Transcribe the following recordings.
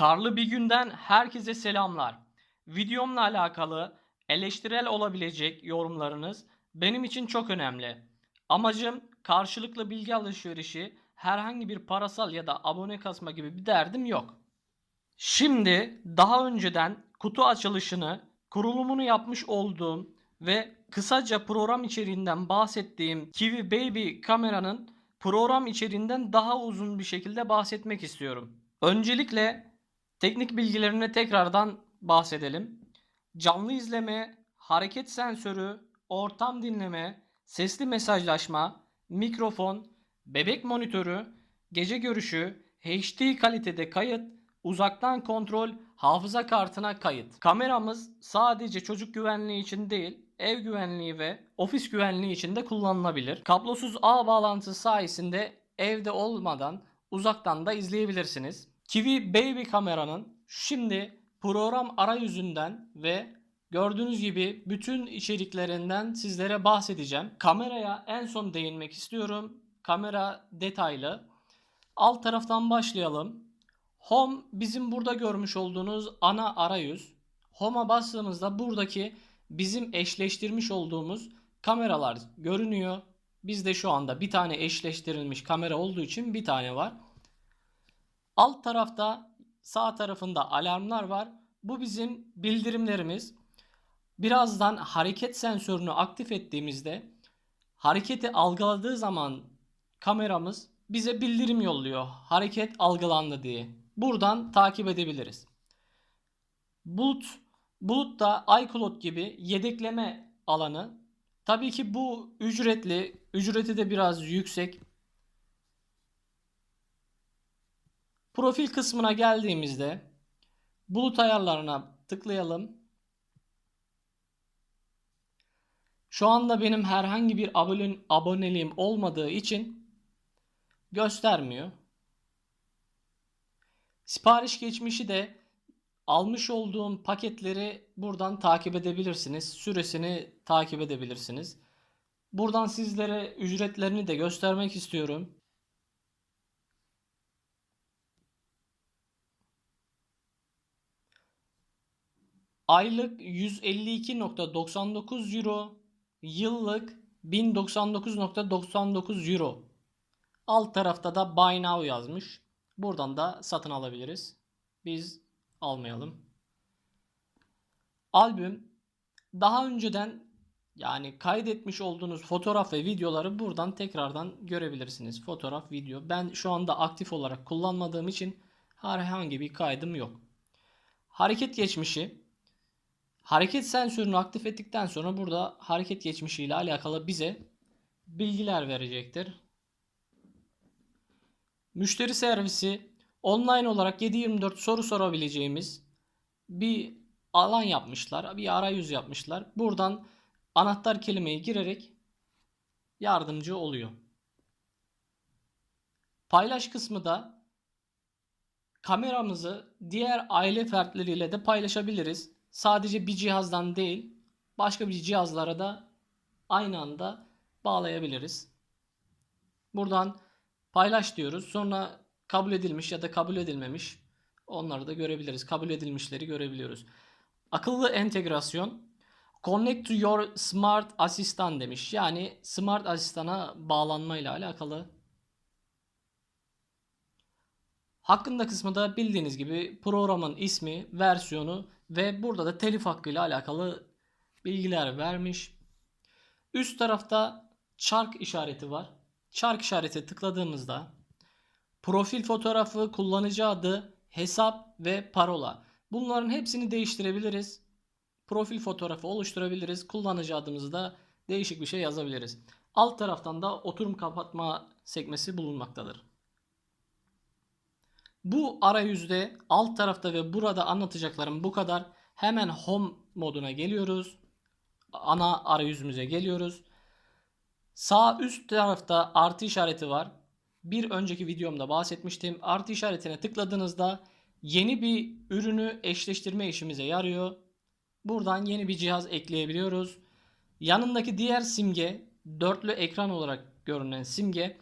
Karlı bir günden herkese selamlar. Videomla alakalı eleştirel olabilecek yorumlarınız benim için çok önemli. Amacım karşılıklı bilgi alışverişi, herhangi bir parasal ya da abone kasma gibi bir derdim yok. Şimdi daha önceden kutu açılışını, kurulumunu yapmış olduğum ve kısaca program içeriğinden bahsettiğim Kiwi Baby kameranın program içeriğinden daha uzun bir şekilde bahsetmek istiyorum. Öncelikle teknik bilgilerine tekrardan bahsedelim. Canlı izleme, hareket sensörü, ortam dinleme, sesli mesajlaşma, mikrofon, bebek monitörü, gece görüşü, HD kalitede kayıt, uzaktan kontrol, hafıza kartına kayıt. Kameramız sadece çocuk güvenliği için değil, ev güvenliği ve ofis güvenliği için de kullanılabilir. Kablosuz ağ bağlantısı sayesinde evde olmadan uzaktan da izleyebilirsiniz. Kiwi Baby kameranın şimdi program arayüzünden ve gördüğünüz gibi bütün içeriklerinden sizlere bahsedeceğim. Kameraya en son değinmek istiyorum. Kamera detaylı. Alt taraftan başlayalım. Home bizim burada görmüş olduğunuz ana arayüz. Home'a bastığımızda buradaki bizim eşleştirmiş olduğumuz kameralar görünüyor. Bizde şu anda bir tane eşleştirilmiş kamera olduğu için bir tane var. Alt tarafta sağ tarafında alarmlar var. Bu bizim bildirimlerimiz. Birazdan hareket sensörünü aktif ettiğimizde hareketi algıladığı zaman kameramız bize bildirim yolluyor. Hareket algılandı diye. Buradan takip edebiliriz. Bulut Bulut da iCloud gibi yedekleme alanı. Tabii ki bu ücretli. Ücreti de biraz yüksek. Profil kısmına geldiğimizde bulut ayarlarına tıklayalım. Şu anda benim herhangi bir abone, aboneliğim olmadığı için göstermiyor. Sipariş geçmişi de almış olduğum paketleri buradan takip edebilirsiniz. Süresini takip edebilirsiniz. Buradan sizlere ücretlerini de göstermek istiyorum. Aylık 152.99 euro, yıllık 1099.99 euro. Alt tarafta da Buy Now yazmış. Buradan da satın alabiliriz. Biz almayalım. Albüm daha önceden yani kaydetmiş olduğunuz fotoğraf ve videoları buradan tekrardan görebilirsiniz. Fotoğraf, video. Ben şu anda aktif olarak kullanmadığım için herhangi bir kaydım yok. Hareket geçmişi. Hareket sensörünü aktif ettikten sonra burada hareket geçmişi ile alakalı bize bilgiler verecektir. Müşteri servisi online olarak 7/24 soru sorabileceğimiz bir alan yapmışlar. Bir arayüz yapmışlar. Buradan anahtar kelimeyi girerek yardımcı oluyor. Paylaş kısmı da kameramızı diğer aile fertleriyle de paylaşabiliriz. Sadece bir cihazdan değil, başka bir cihazlara da aynı anda bağlayabiliriz. Buradan paylaş diyoruz. Sonra kabul edilmiş ya da kabul edilmemiş onları da görebiliriz. Kabul edilmişleri görebiliyoruz. Akıllı entegrasyon Connect to your smart asistan demiş. Yani smart asistana bağlanma ile alakalı. Hakkında kısmı da bildiğiniz gibi programın ismi, versiyonu ve burada da telif hakkı ile alakalı bilgiler vermiş. Üst tarafta çark işareti var. Çark işareti tıkladığımızda profil fotoğrafı, kullanıcı adı, hesap ve parola. Bunların hepsini değiştirebiliriz. Profil fotoğrafı oluşturabiliriz. Kullanıcı adımızı da değişik bir şey yazabiliriz. Alt taraftan da oturum kapatma sekmesi bulunmaktadır. Bu arayüzde alt tarafta ve burada anlatacaklarım bu kadar. Hemen home moduna geliyoruz. Ana arayüzümüze geliyoruz. Sağ üst tarafta artı işareti var. Bir önceki videomda bahsetmiştim. Artı işaretine tıkladığınızda yeni bir ürünü eşleştirme işimize yarıyor. Buradan yeni bir cihaz ekleyebiliyoruz. Yanındaki diğer simge dörtlü ekran olarak görünen simge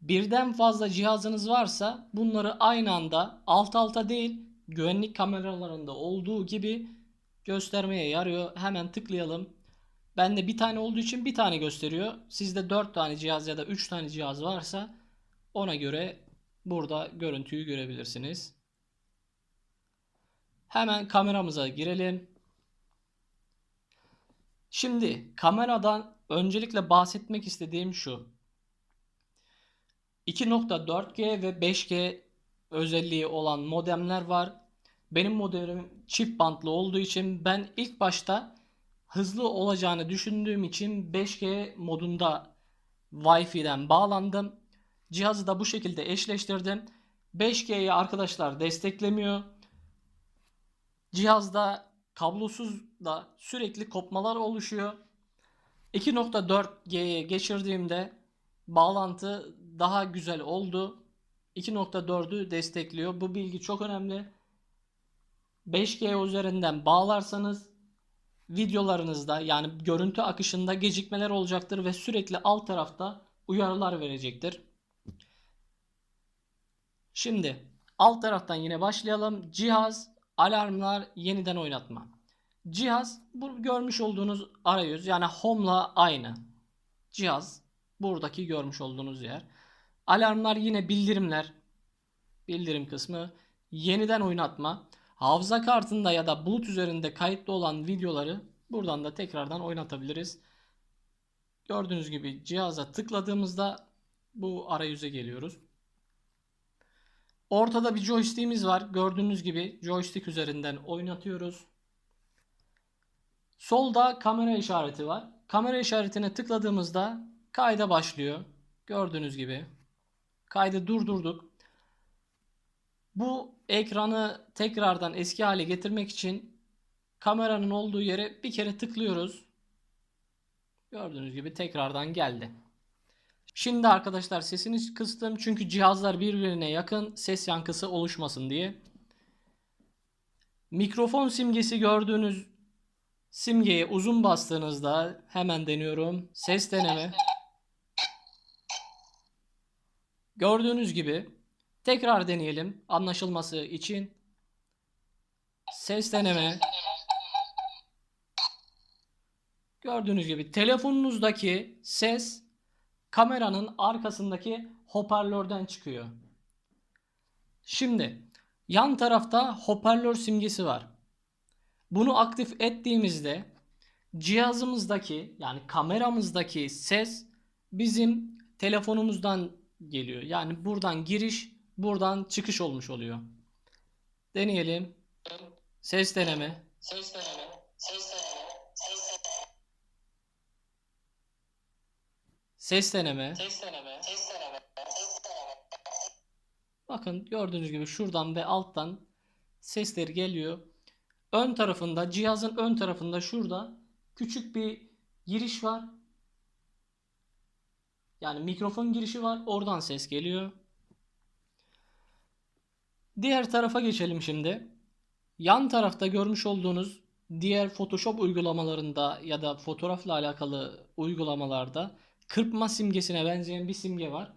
birden fazla cihazınız varsa bunları aynı anda alt alta değil güvenlik kameralarında olduğu gibi göstermeye yarıyor. Hemen tıklayalım. Bende bir tane olduğu için bir tane gösteriyor. Sizde 4 tane cihaz ya da 3 tane cihaz varsa ona göre burada görüntüyü görebilirsiniz. Hemen kameramıza girelim. Şimdi kameradan öncelikle bahsetmek istediğim şu. 2.4G ve 5G özelliği olan modemler var. Benim modemim çift bantlı olduğu için ben ilk başta hızlı olacağını düşündüğüm için 5G modunda Wi-Fi'den bağlandım. Cihazı da bu şekilde eşleştirdim. 5G'yi arkadaşlar desteklemiyor. Cihazda kablosuz da sürekli kopmalar oluşuyor. 2.4G'ye geçirdiğimde bağlantı daha güzel oldu. 2.4'ü destekliyor. Bu bilgi çok önemli. 5G üzerinden bağlarsanız videolarınızda yani görüntü akışında gecikmeler olacaktır ve sürekli alt tarafta uyarılar verecektir. Şimdi alt taraftan yine başlayalım. Cihaz, alarmlar, yeniden oynatma. Cihaz bu görmüş olduğunuz arayüz yani home'la aynı. Cihaz buradaki görmüş olduğunuz yer. Alarmlar yine bildirimler. Bildirim kısmı. Yeniden oynatma. Hafıza kartında ya da bulut üzerinde kayıtlı olan videoları buradan da tekrardan oynatabiliriz. Gördüğünüz gibi cihaza tıkladığımızda bu arayüze geliyoruz. Ortada bir joystick'imiz var. Gördüğünüz gibi joystick üzerinden oynatıyoruz. Solda kamera işareti var. Kamera işaretine tıkladığımızda kayda başlıyor. Gördüğünüz gibi. Kaydı durdurduk. Bu ekranı tekrardan eski hale getirmek için kameranın olduğu yere bir kere tıklıyoruz. Gördüğünüz gibi tekrardan geldi. Şimdi arkadaşlar sesini kıstım çünkü cihazlar birbirine yakın ses yankısı oluşmasın diye. Mikrofon simgesi gördüğünüz simgeye uzun bastığınızda hemen deniyorum. Ses deneme. Gördüğünüz gibi tekrar deneyelim anlaşılması için. Ses deneme. Gördüğünüz gibi telefonunuzdaki ses kameranın arkasındaki hoparlörden çıkıyor. Şimdi yan tarafta hoparlör simgesi var. Bunu aktif ettiğimizde cihazımızdaki yani kameramızdaki ses bizim telefonumuzdan geliyor. Yani buradan giriş, buradan çıkış olmuş oluyor. Deneyelim. Ses deneme. Ses deneme, ses deneme, ses deneme, Ses deneme. ses deneme, ses deneme, ses deneme. Bakın gördüğünüz gibi şuradan ve alttan sesler geliyor. Ön tarafında cihazın ön tarafında şurada küçük bir giriş var. Yani mikrofon girişi var. Oradan ses geliyor. Diğer tarafa geçelim şimdi. Yan tarafta görmüş olduğunuz diğer Photoshop uygulamalarında ya da fotoğrafla alakalı uygulamalarda kırpma simgesine benzeyen bir simge var.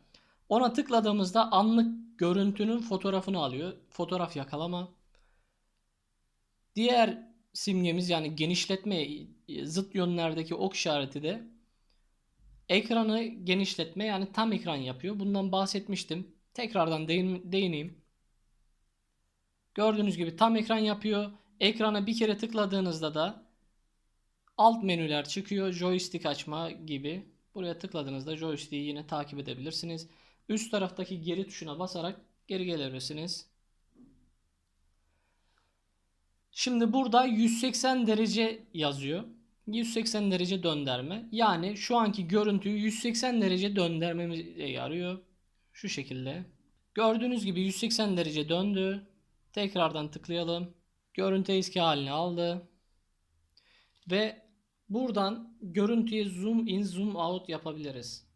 Ona tıkladığımızda anlık görüntünün fotoğrafını alıyor. Fotoğraf yakalama. Diğer simgemiz yani genişletme zıt yönlerdeki ok işareti de ekranı genişletme yani tam ekran yapıyor. Bundan bahsetmiştim. Tekrardan değin- değineyim. Gördüğünüz gibi tam ekran yapıyor. Ekrana bir kere tıkladığınızda da alt menüler çıkıyor. Joystick açma gibi. Buraya tıkladığınızda joystick'i yine takip edebilirsiniz. Üst taraftaki geri tuşuna basarak geri gelebilirsiniz. Şimdi burada 180 derece yazıyor. 180 derece döndürme. Yani şu anki görüntüyü 180 derece döndürmemize yarıyor. Şu şekilde. Gördüğünüz gibi 180 derece döndü. Tekrardan tıklayalım. Görüntü eski halini aldı. Ve buradan görüntüye zoom in zoom out yapabiliriz.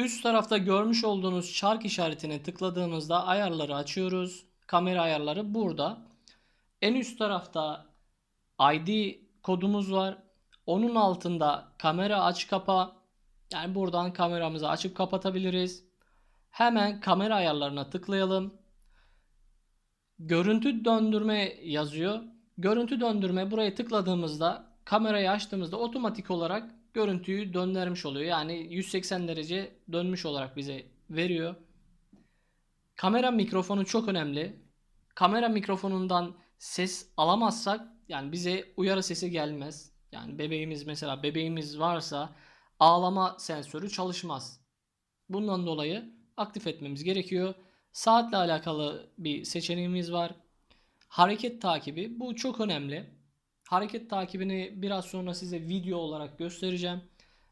Üst tarafta görmüş olduğunuz çark işaretine tıkladığımızda ayarları açıyoruz. Kamera ayarları burada. En üst tarafta ID kodumuz var. Onun altında kamera aç kapa, Yani buradan kameramızı açıp kapatabiliriz. Hemen kamera ayarlarına tıklayalım. Görüntü döndürme yazıyor. Görüntü döndürme buraya tıkladığımızda kamerayı açtığımızda otomatik olarak görüntüyü döndürmüş oluyor. Yani 180 derece dönmüş olarak bize veriyor. Kamera mikrofonu çok önemli. Kamera mikrofonundan ses alamazsak yani bize uyarı sesi gelmez. Yani bebeğimiz mesela bebeğimiz varsa ağlama sensörü çalışmaz. Bundan dolayı aktif etmemiz gerekiyor. Saatle alakalı bir seçeneğimiz var. Hareket takibi bu çok önemli. Hareket takibini biraz sonra size video olarak göstereceğim.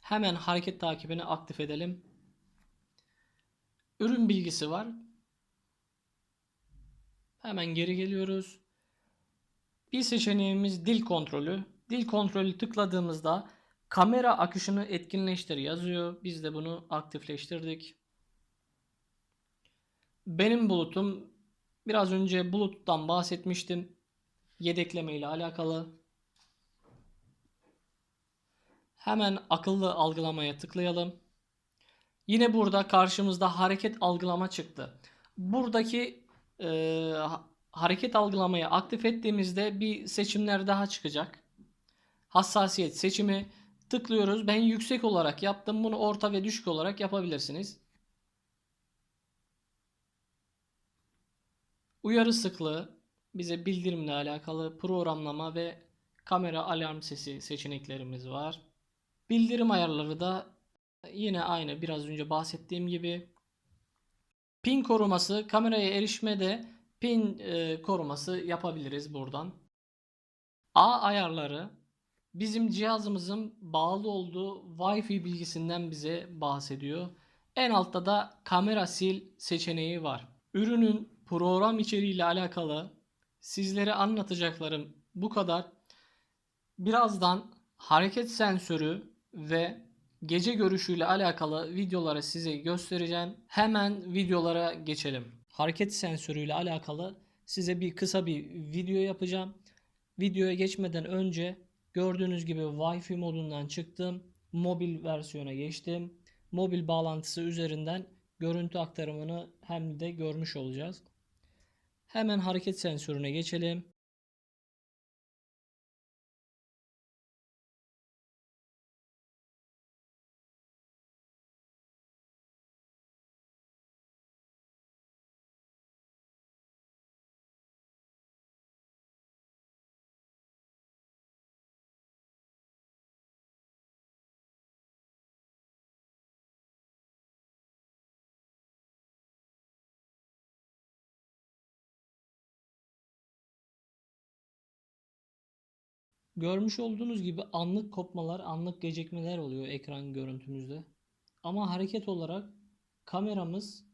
Hemen hareket takibini aktif edelim. Ürün bilgisi var. Hemen geri geliyoruz. Bir seçeneğimiz dil kontrolü. Dil kontrolü tıkladığımızda kamera akışını etkinleştir yazıyor. Biz de bunu aktifleştirdik. Benim bulutum biraz önce buluttan bahsetmiştim. Yedekleme ile alakalı. Hemen akıllı algılamaya tıklayalım. Yine burada karşımızda hareket algılama çıktı. Buradaki e, hareket algılamayı aktif ettiğimizde bir seçimler daha çıkacak. Hassasiyet seçimi tıklıyoruz. Ben yüksek olarak yaptım. Bunu orta ve düşük olarak yapabilirsiniz. Uyarı sıklığı bize bildirimle alakalı programlama ve kamera alarm sesi seçeneklerimiz var. Bildirim ayarları da yine aynı biraz önce bahsettiğim gibi. Pin koruması, kameraya erişmede pin e, koruması yapabiliriz buradan. A ayarları bizim cihazımızın bağlı olduğu Wi-Fi bilgisinden bize bahsediyor. En altta da kamera sil seçeneği var. Ürünün program içeriğiyle alakalı sizlere anlatacaklarım bu kadar. Birazdan hareket sensörü ve gece görüşüyle alakalı videoları size göstereceğim. Hemen videolara geçelim. Hareket sensörüyle alakalı size bir kısa bir video yapacağım. Videoya geçmeden önce gördüğünüz gibi Wi-Fi modundan çıktım. Mobil versiyona geçtim. Mobil bağlantısı üzerinden görüntü aktarımını hem de görmüş olacağız. Hemen hareket sensörüne geçelim. Görmüş olduğunuz gibi anlık kopmalar, anlık gecikmeler oluyor ekran görüntümüzde. Ama hareket olarak kameramız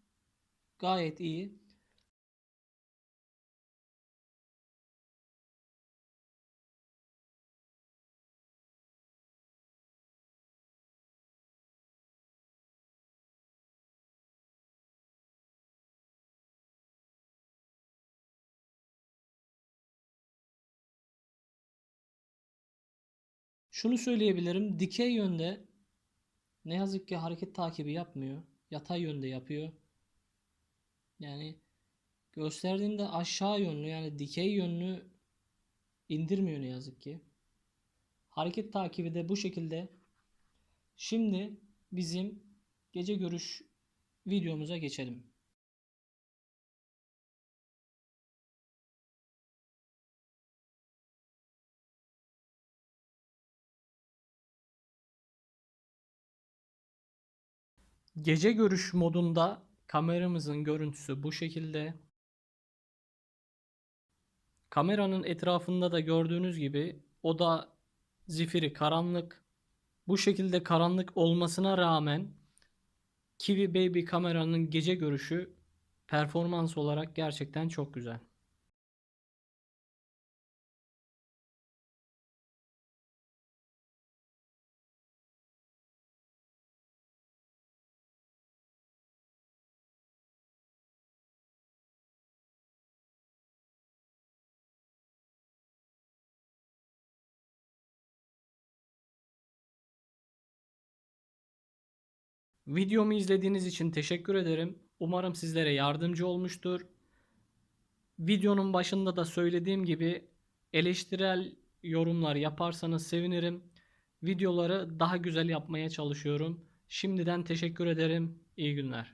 gayet iyi. Şunu söyleyebilirim. Dikey yönde ne yazık ki hareket takibi yapmıyor. Yatay yönde yapıyor. Yani gösterdiğinde aşağı yönlü yani dikey yönlü indirmiyor ne yazık ki. Hareket takibi de bu şekilde. Şimdi bizim gece görüş videomuza geçelim. Gece görüş modunda kameramızın görüntüsü bu şekilde. Kameranın etrafında da gördüğünüz gibi oda zifiri karanlık. Bu şekilde karanlık olmasına rağmen Kiwi Baby kameranın gece görüşü performans olarak gerçekten çok güzel. Videomu izlediğiniz için teşekkür ederim. Umarım sizlere yardımcı olmuştur. Videonun başında da söylediğim gibi eleştirel yorumlar yaparsanız sevinirim. Videoları daha güzel yapmaya çalışıyorum. Şimdiden teşekkür ederim. İyi günler.